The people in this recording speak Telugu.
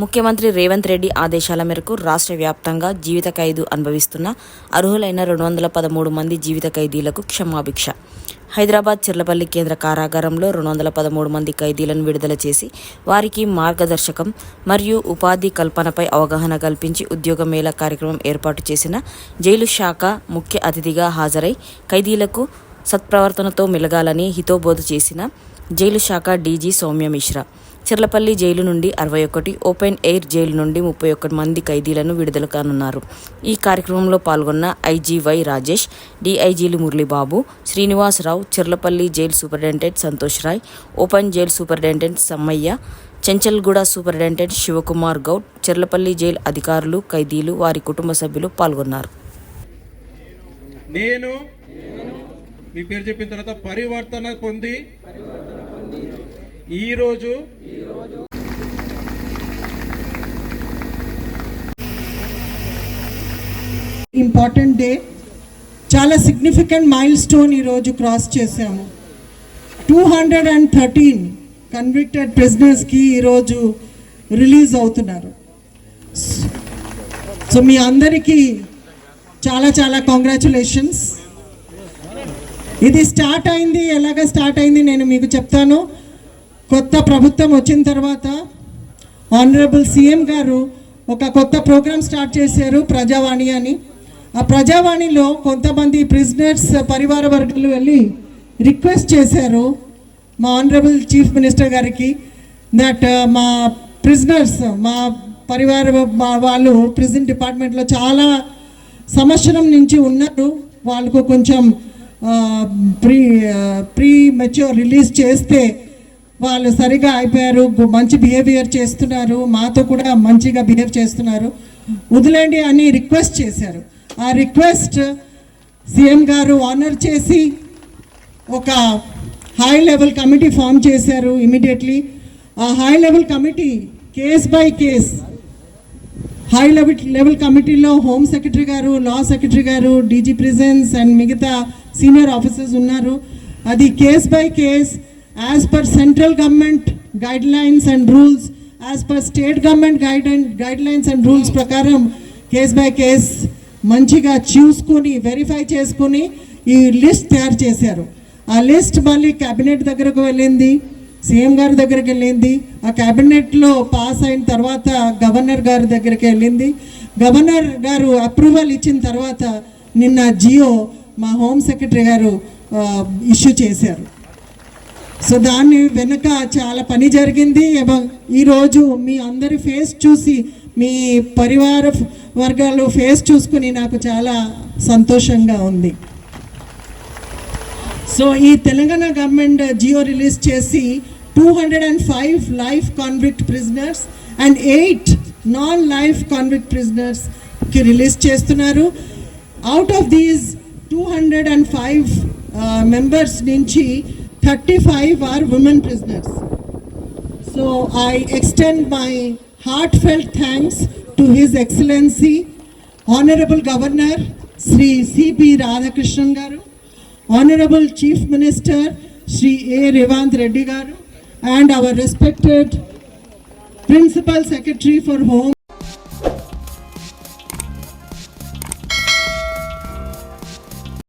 ముఖ్యమంత్రి రేవంత్ రెడ్డి ఆదేశాల మేరకు రాష్ట్ర వ్యాప్తంగా జీవిత ఖైదు అనుభవిస్తున్న అర్హులైన రెండు వందల పదమూడు మంది జీవిత ఖైదీలకు క్షమాభిక్ష. హైదరాబాద్ చిర్లపల్లి కేంద్ర కారాగారంలో రెండు వందల పదమూడు మంది ఖైదీలను విడుదల చేసి వారికి మార్గదర్శకం మరియు ఉపాధి కల్పనపై అవగాహన కల్పించి ఉద్యోగ మేళ కార్యక్రమం ఏర్పాటు చేసిన జైలు శాఖ ముఖ్య అతిథిగా హాజరై ఖైదీలకు సత్ప్రవర్తనతో మెలగాలని హితోబోధ చేసిన జైలు శాఖ డీజీ సౌమ్య మిశ్రా. చిర్లపల్లి జైలు నుండి అరవై ఒకటి ఓపెన్ ఎయిర్ జైలు నుండి ముప్పై ఒకటి మంది ఖైదీలను విడుదల కానున్నారు. ఈ కార్యక్రమంలో పాల్గొన్న IG Y Rajesh డిఐజీలు Muralibabu Srinivasarao Cherlapally jail superintendent Santosh Rai open jail superintendent Sammaiah Chanchalguda superintendent Shivakumar Goud Cherlapally jail అధికారులు ఖైదీలు వారి కుటుంబ సభ్యులు పాల్గొన్నారు. నేను మీ పేరు చెప్పిన తర్వాత పరివర్తన పొంది ఈరోజు ఇంపార్టెంట్ డే చాలా సిగ్నిఫికెంట్ మైల్ స్టోన్ ఈరోజు క్రాస్ చేశాము. Two hundred and thirteen convicted ప్రిజనర్స్కి ఈరోజు రిలీజ్ అవుతున్నారు. సో మీ అందరికీ చాలా చాలా కాంగ్రాచులేషన్స్ ఇది స్టార్ట్ అయింది. ఎలాగ స్టార్ట్ అయింది నేను మీకు చెప్తాను. కొత్త ప్రభుత్వం వచ్చిన తర్వాత ఆనరబుల్ సీఎం గారు ఒక కొత్త ప్రోగ్రామ్ స్టార్ట్ చేశారు ప్రజావాణి అని. ఆ ప్రజావాణిలో కొంతమంది ప్రిజనర్స్ పరివార వర్గాలు వెళ్ళి రిక్వెస్ట్ చేశారు మా ఆనరబుల్ చీఫ్ మినిస్టర్ గారికి దట్ uh, మా ప్రిజనర్స్ మా పరివార మా వాళ్ళు ప్రిజన్ డిపార్ట్మెంట్లో చాలా సంవత్సరం నుంచి ఉన్నారు. వాళ్ళకు కొంచెం ప్రీ ప్రీ మెచ్యూర్ రిలీజ్ చేస్తే వాళ్ళు సరిగా అయిపోయారు మంచి బిహేవియర్ చేస్తున్నారు మాతో కూడా మంచిగా బిహేవ్ చేస్తున్నారు. వదిలేండి అని రిక్వెస్ట్ చేశారు. ఆ రిక్వెస్ట్ సీఎం గారు ఆనర్ చేసి ఒక హై లెవెల్ కమిటీ ఫామ్ చేశారు ఇమీడియట్లీ ఆ high level committee case by case high level level కమిటీలో హోమ్ సెక్రటరీ గారు లా సెక్రటరీ గారు డీజీ ప్రిజెన్స్ అండ్ మిగతా సీనియర్ ఆఫీసర్స్ ఉన్నారు. అది case by case as per central government guidelines and rules as per state government guide and guidelines and rules ప్రకారం కేస్ బై కేస్ మంచిగా చూసుకొని వెరిఫై చేసుకుని ఈ లిస్ట్ తయారు చేశారు. ఆ లిస్ట్ మళ్ళీ క్యాబినెట్ దగ్గరకు వెళ్ళింది సీఎం గారి దగ్గరికి వెళ్ళింది. ఆ క్యాబినెట్లో పాస్ అయిన తర్వాత గవర్నర్ గారి దగ్గరికి వెళ్ళింది. గవర్నర్ గారు అప్రూవల్ ఇచ్చిన తర్వాత నిన్న జియో మా హోమ్ సెక్రటరీ గారు ఇష్యూ చేశారు. సో దాని వెనుక చాలా పని జరిగింది. ఈరోజు మీ అందరి ఫేస్ చూసి మీ పరివార వర్గాలు ఫేస్ చూసుకుని నాకు చాలా సంతోషంగా ఉంది. సో ఈ తెలంగాణ గవర్నమెంట్ జియో రిలీజ్ చేసి two hundred and five life convict prisoners and eight non life convict ప్రిజనర్స్కి release చేస్తున్నారు. Out of these two hundred and five members నుంచి 35 are women prisoners. So I extend my heartfelt thanks to His Excellency, Honorable Governor Sri C.P. Radhakrishnan Garu, Honorable Chief Minister Sri A. Revanth Reddy Garu, and our respected Principal Secretary for Home.